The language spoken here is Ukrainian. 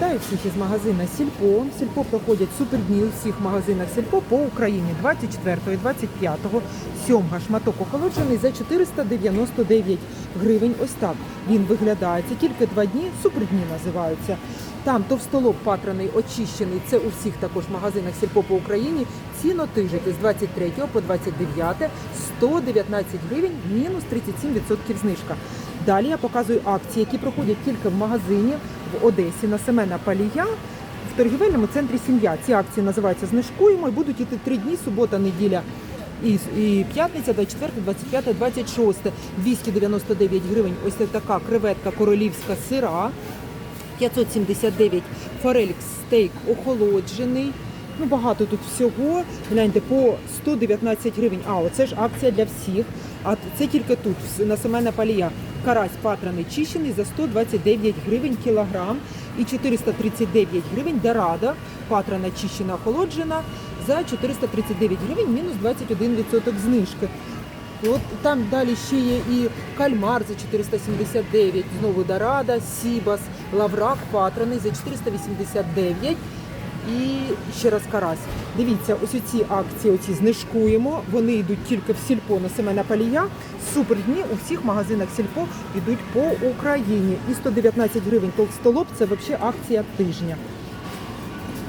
Вітаю всіх із магазина Сільпо. Сільпо проходять супердні у всіх магазинах Сільпо по Україні 24 і 25 сьомга шматок охолоджений за 499 гривень. Ось так він виглядає. Це тільки два дні, супердні називаються. Там товстолоб патраний очищений. Це у всіх також магазинах Сільпо по Україні. Ціно тижити з 23 по 29 119 гривень, мінус 37% знижка. Далі я показую акції, які проходять тільки в магазині в Одесі на Семена Палія в торгівельному центрі Сім'я. Ці акції називаються Знижкуємо і будуть іти три дні: субота, неділя. І, і п'ятниця, 24, 25, 26, 299 гривень. Ось така креветка королівська сира, 579 форель стейк охолоджений. Ну, багато тут всього. Гляньте, по 119 гривень. А, оце ж акція для всіх. А це тільки тут, на Семена Палія. Карась патраний чищений за 129 гривень кілограм і 439 гривень дорада, патрана чищена охолоджена за 439 гривень, мінус 21% знижки. От там далі ще є і кальмар за 479, знову Дорада, Сібас, Лаврак патраний за 489 і ще раз карась. Дивіться, ось ці акції, оці знижкуємо. Вони йдуть тільки в сільпо на Семена Палія. Супер дні у всіх магазинах сільпо йдуть по Україні. І 119 гривень толстолоб це взагалі акція тижня.